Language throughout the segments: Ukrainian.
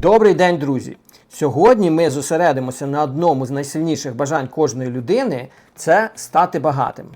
Добрий день, друзі! Сьогодні ми зосередимося на одному з найсильніших бажань кожної людини це стати багатим.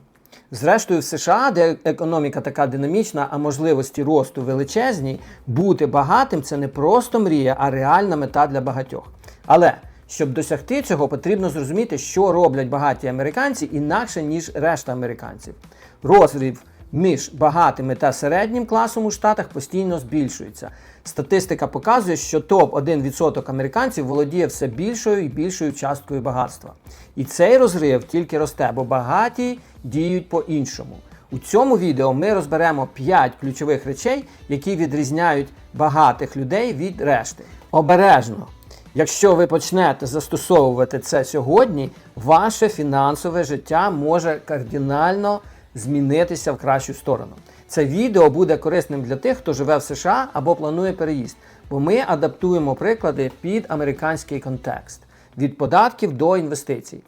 Зрештою, в США, де економіка така динамічна, а можливості росту величезні, бути багатим це не просто мрія, а реальна мета для багатьох. Але щоб досягти цього, потрібно зрозуміти, що роблять багаті американці інакше, ніж решта американців. Розрив між багатими та середнім класом у Штатах постійно збільшується. Статистика показує, що топ-1% американців володіє все більшою і більшою часткою багатства. І цей розрив тільки росте, бо багаті діють по-іншому. У цьому відео ми розберемо 5 ключових речей, які відрізняють багатих людей від решти. Обережно! Якщо ви почнете застосовувати це сьогодні, ваше фінансове життя може кардинально змінитися в кращу сторону. Це відео буде корисним для тих, хто живе в США або планує переїзд, бо ми адаптуємо приклади під американський контекст від податків до інвестицій.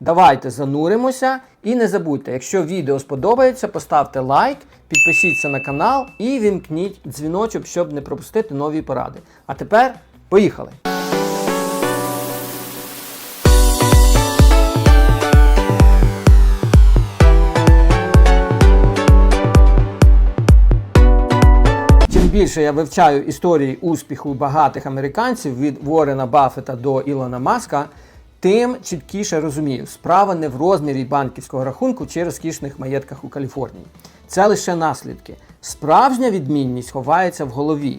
Давайте зануримося і не забудьте, якщо відео сподобається, поставте лайк, підпишіться на канал і вімкніть дзвіночок, щоб не пропустити нові поради. А тепер поїхали! Більше я вивчаю історії успіху багатих американців від Ворена Баффета до Ілона Маска, тим чіткіше розумію, справа не в розмірі банківського рахунку чи розкішних маєтках у Каліфорнії. Це лише наслідки. Справжня відмінність ховається в голові,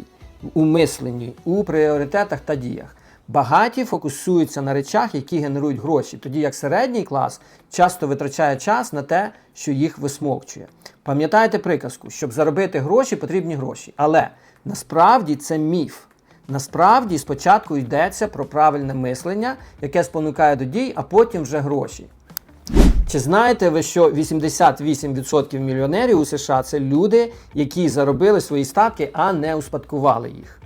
у мисленні, у пріоритетах та діях. Багаті фокусуються на речах, які генерують гроші, тоді як середній клас часто витрачає час на те, що їх висмокчує. Пам'ятаєте приказку, щоб заробити гроші, потрібні гроші. Але насправді це міф. Насправді спочатку йдеться про правильне мислення, яке спонукає до дій, а потім вже гроші. Чи знаєте ви, що 88% мільйонерів у США це люди, які заробили свої статки, а не успадкували їх?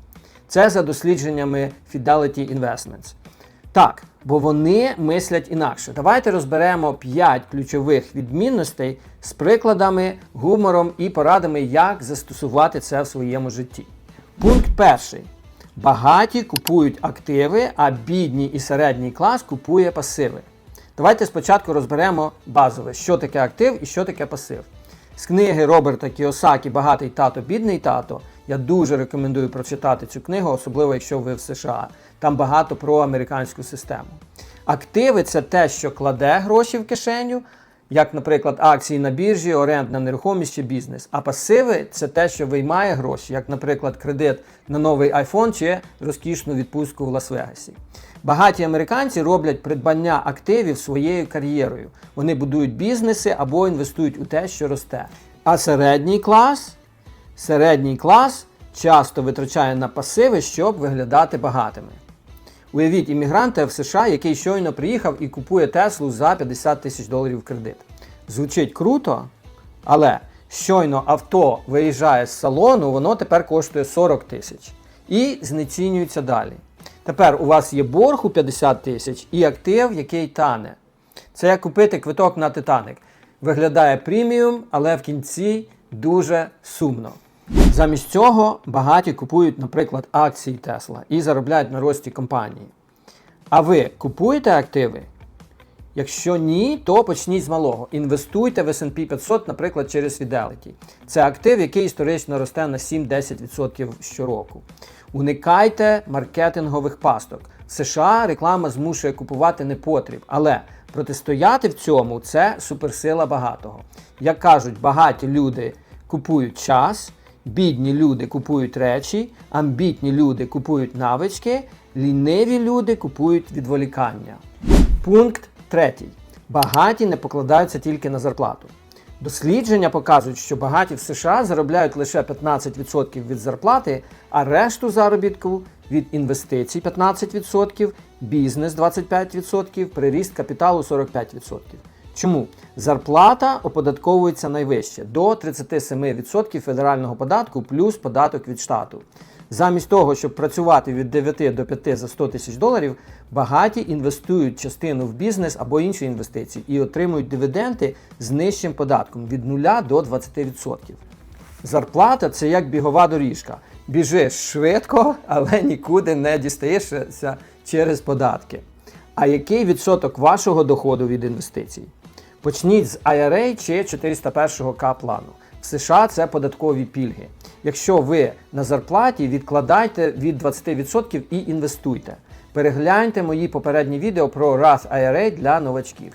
Це за дослідженнями Fidelity Investments. Так, бо вони мислять інакше. Давайте розберемо 5 ключових відмінностей з прикладами, гумором і порадами, як застосувати це в своєму житті. Пункт перший. Багаті купують активи, а бідні і середній клас купує пасиви. Давайте спочатку розберемо базове, що таке актив і що таке пасив. З книги Роберта Кіосакі Багатий тато, бідний тато. Я дуже рекомендую прочитати цю книгу, особливо якщо ви в США. Там багато про американську систему. Активи це те, що кладе гроші в кишеню, як, наприклад, акції на біржі, орендна нерухомість чи бізнес. А пасиви це те, що виймає гроші, як, наприклад, кредит на новий iPhone чи розкішну відпустку в Лас-Вегасі. Багаті американці роблять придбання активів своєю кар'єрою. Вони будують бізнеси або інвестують у те, що росте. А середній клас, середній клас часто витрачає на пасиви, щоб виглядати багатими. Уявіть іммігранта в США, який щойно приїхав і купує Теслу за 50 тисяч доларів в кредит. Звучить круто, але щойно авто виїжджає з салону, воно тепер коштує 40 тисяч і знецінюється далі. Тепер у вас є борг у 50 тисяч і актив, який тане. Це як купити квиток на Титаник. Виглядає преміум, але в кінці дуже сумно. Замість цього багаті купують, наприклад, акції Тесла і заробляють на рості компанії. А ви купуєте активи? Якщо ні, то почніть з малого. Інвестуйте в SP 500, наприклад, через Fidelity. Це актив, який історично росте на 7-10% щороку. Уникайте маркетингових пасток. В США реклама змушує купувати непотріб, але протистояти в цьому це суперсила багатого. Як кажуть, багаті люди купують час, бідні люди купують речі, амбітні люди купують навички, ліниві люди купують відволікання. Пункт третій. Багаті не покладаються тільки на зарплату. Дослідження показують, що багаті в США заробляють лише 15% від зарплати, а решту заробітку від інвестицій 15%, бізнес 25%, приріст капіталу 45%. Чому? Зарплата оподатковується найвище до 37% федерального податку плюс податок від штату. Замість того, щоб працювати від 9 до 5 за 100 тисяч доларів, багаті інвестують частину в бізнес або інші інвестиції і отримують дивіденди з нижчим податком від 0 до 20%. Зарплата це як бігова доріжка. біжиш швидко, але нікуди не дістаєшся через податки. А який відсоток вашого доходу від інвестицій? Почніть з IRA чи 401К плану. В США це податкові пільги. Якщо ви на зарплаті, відкладайте від 20% і інвестуйте. Перегляньте мої попередні відео про Roth IRA для новачків.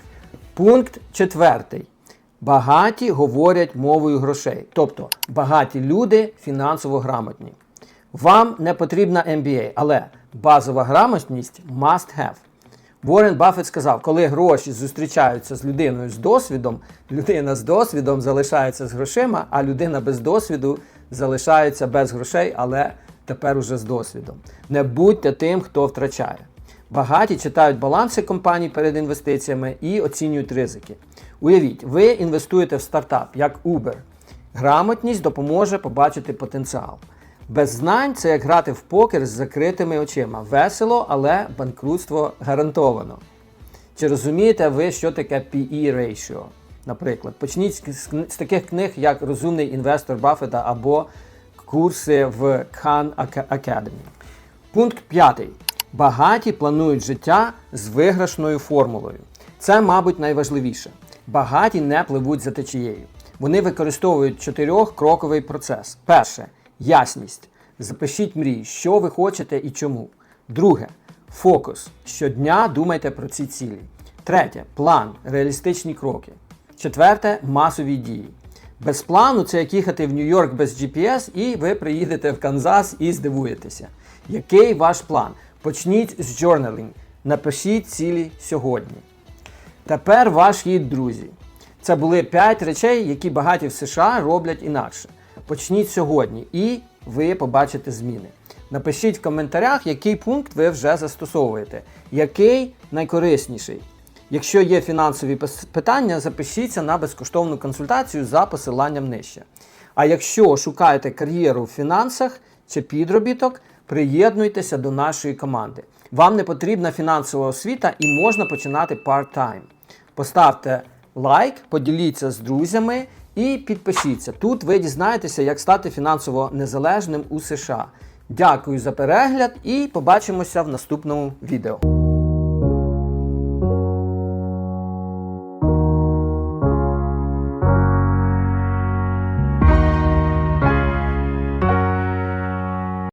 Пункт четвертий. Багаті говорять мовою грошей, тобто багаті люди фінансово грамотні. Вам не потрібна MBA, але базова грамотність must have. Уоррен Баффет сказав, коли гроші зустрічаються з людиною з досвідом, людина з досвідом залишається з грошима, а людина без досвіду залишається без грошей, але тепер уже з досвідом. Не будьте тим, хто втрачає. Багаті читають баланси компаній перед інвестиціями і оцінюють ризики. Уявіть, ви інвестуєте в стартап, як Uber. Грамотність допоможе побачити потенціал. Без знань це як грати в покер з закритими очима. Весело, але банкрутство гарантовано. Чи розумієте ви, що таке PE ratio? Наприклад, почніть з, таких книг, як Розумний інвестор Баффета або курси в Khan Academy. Пункт п'ятий. Багаті планують життя з виграшною формулою. Це, мабуть, найважливіше. Багаті не пливуть за течією. Вони використовують чотирьохкроковий процес. Перше ясність. Запишіть мрії, що ви хочете і чому. Друге фокус. Щодня думайте про ці цілі. Третє план, реалістичні кроки. Четверте масові дії. Без плану це як їхати в Нью-Йорк без GPS, і ви приїдете в Канзас і здивуєтеся. Який ваш план? Почніть з journaling. Напишіть цілі сьогодні. Тепер ваш хід, друзі. Це були 5 речей, які багаті в США роблять інакше. Почніть сьогодні і ви побачите зміни. Напишіть в коментарях, який пункт ви вже застосовуєте, який найкорисніший. Якщо є фінансові питання, запишіться на безкоштовну консультацію за посиланням нижче. А якщо шукаєте кар'єру в фінансах чи підробіток, приєднуйтеся до нашої команди. Вам не потрібна фінансова освіта і можна починати part-time. Поставте лайк, поділіться з друзями і підпишіться. Тут ви дізнаєтеся, як стати фінансово незалежним у США. Дякую за перегляд і побачимося в наступному відео.